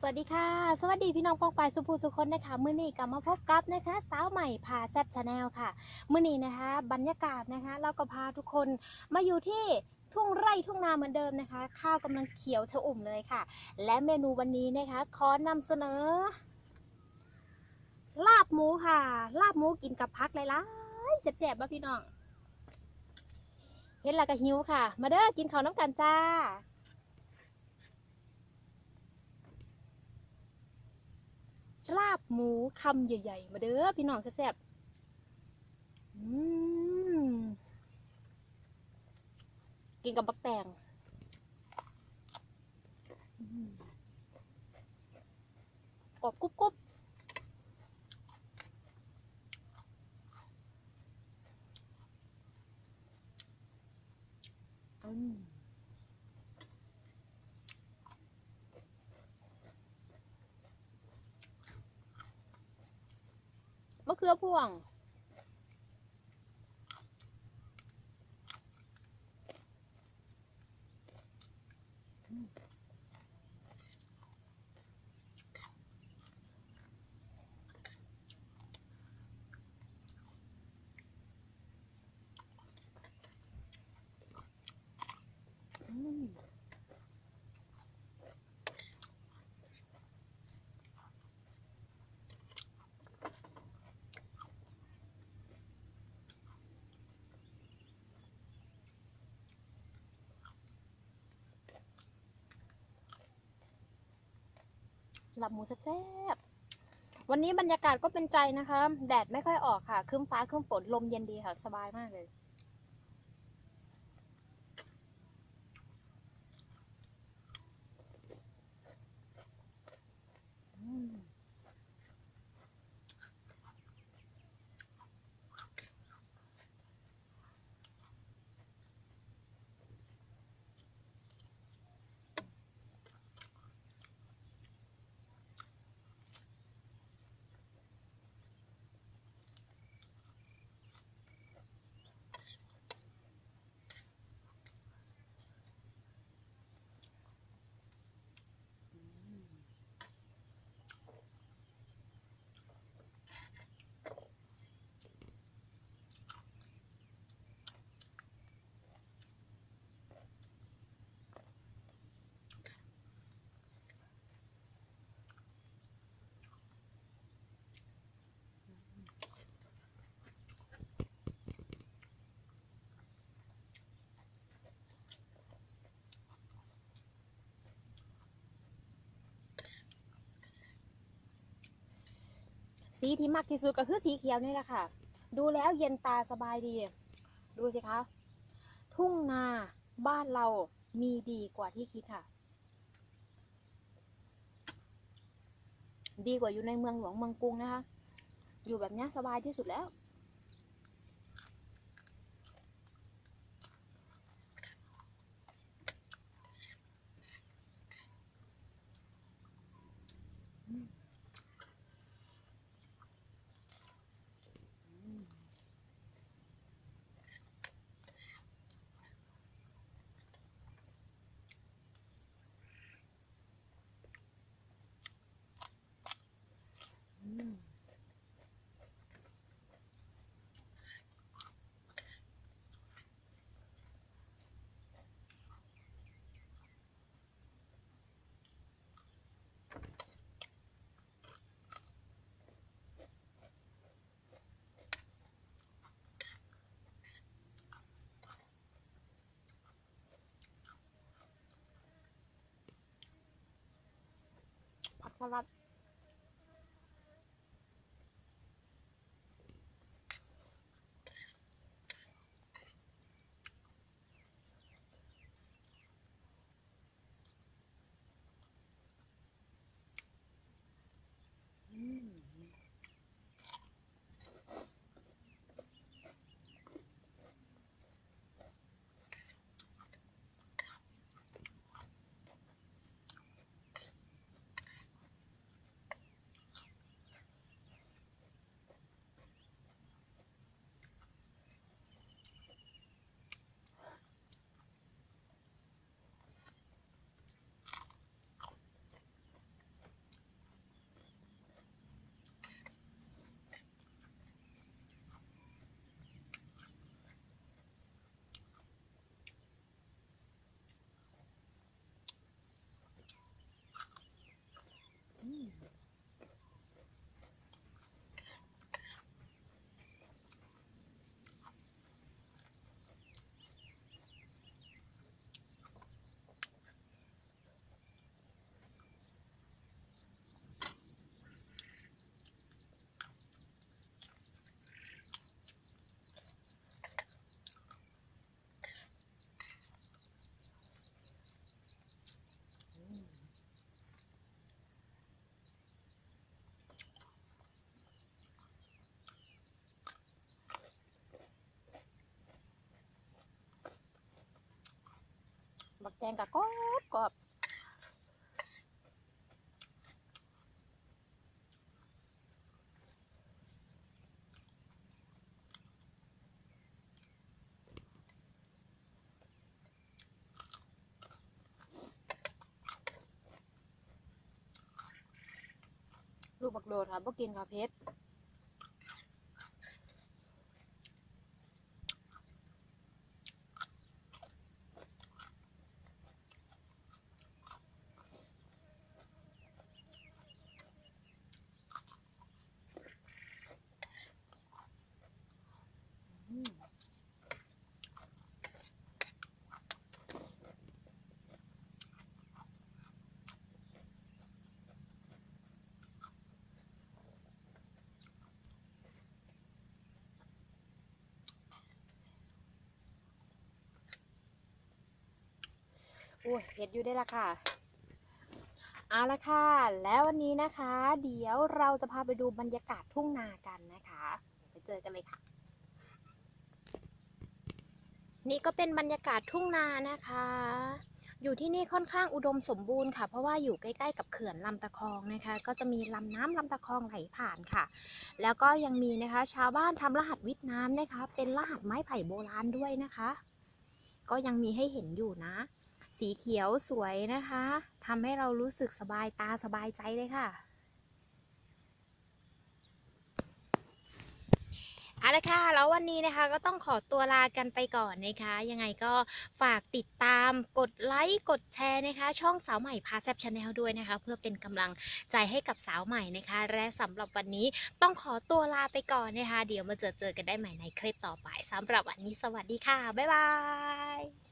สวัสดีค่ะ สวัสดีพี่น้องปองปายสุภูสุคนนะคะมื้อนี้กลับมาพบกับนะคะ สาวใหม่พาแซบชาแนลค่ะมื้อนี้นะคะ บรรยากาศนะคะ เราก็พาทุกคนมาอยู่ที่ทุ่งไร่ทุ่งนาเหมือนเดิมนะคะ ข้าวกำลังเขียวชอุ่มเลยค่ะ และเมนูวันนี้นะคะขอนำเสนอ ลาบหมูค่ะ ลาบหมูกินกับพักหลายๆแซ่บๆบ่พี่น้องเห็นแล้วก็หิวค่ะ มาเด้อกินข้าวน้ำกันจ้าาบหมูคำใหญ่ ๆ มาเด้อพี่น้องแซ่บๆกินกับบักแตงกรอบกรุบกรุบ เขือพ่วงอื หลับหมูแซ่บๆวันนี้บรรยากาศก็เป็นใจนะคะ แดดไม่ค่อยออกค่ะครึ้มฟ้าครึ้มฝนลมเย็นดีค่ะ สบายมากเลย อืม สีที่มักที่สุดก็คือสีเขียวนี่แหละค่ะ ดูแล้วเย็นตาสบายดี ดูสิคะ ทุ่งนาบ้านเรามีดีกว่าที่คิดค่ะ ดีกว่าอยู่ในเมืองหลวงเมืองกรุงนะคะ อยู่แบบนี้สบายที่สุดแล้วอื ผักสลัด อืม แตงกับกรอบกรอบลูกบักโดดค่ะบ่กินค่ะเพชร อืมโอ้ยเผ็ดอยู่ได้ละค่ะ เอาละค่ะ แล้ววันนี้นะคะ เดี๋ยวเราจะพาไปดูบรรยากาศทุ่งนากันนะคะ ไปเจอกันเลยค่ะ นี่ก็เป็นบรรยากาศทุ่งนานะคะ อยู่ที่นี่ค่อนข้างอุดมสมบูรณ์ค่ะ เพราะว่าอยู่ใกล้ๆกับเขื่อนลำตะคองนะคะ ก็จะมีลำน้ำลำตะคองไหลผ่านค่ะ แล้วก็ยังมีนะคะ ชาวบ้านทำรหัสวิทย์น้ำนะคะ เป็นรหัสไม้ไผ่โบราณด้วยนะคะ ก็ยังมีให้เห็นอยู่นะ สีเขียวสวยนะคะทำให้เรารู้สึกสบายตาสบายใจเลยค่ะเอาละค่ะ แล้ววันนี้นะคะก็ต้องขอตัวลากันไปก่อนนะคะ ยังไงก็ฝากติดตามกดไลค์ กดแชร์นะคะ ช่องสาวใหม่พาแซบชาแนลด้วยนะคะ เพื่อเป็นกำลังใจให้กับสาวใหม่นะคะ และสำหรับวันนี้ต้องขอตัวลาไปก่อนนะคะ เดี๋ยวมาเจอเจอกันได้ใหม่ในคลิปต่อไปสำหรับวันนี้สวัสดีค่ะ บ๊ายบาย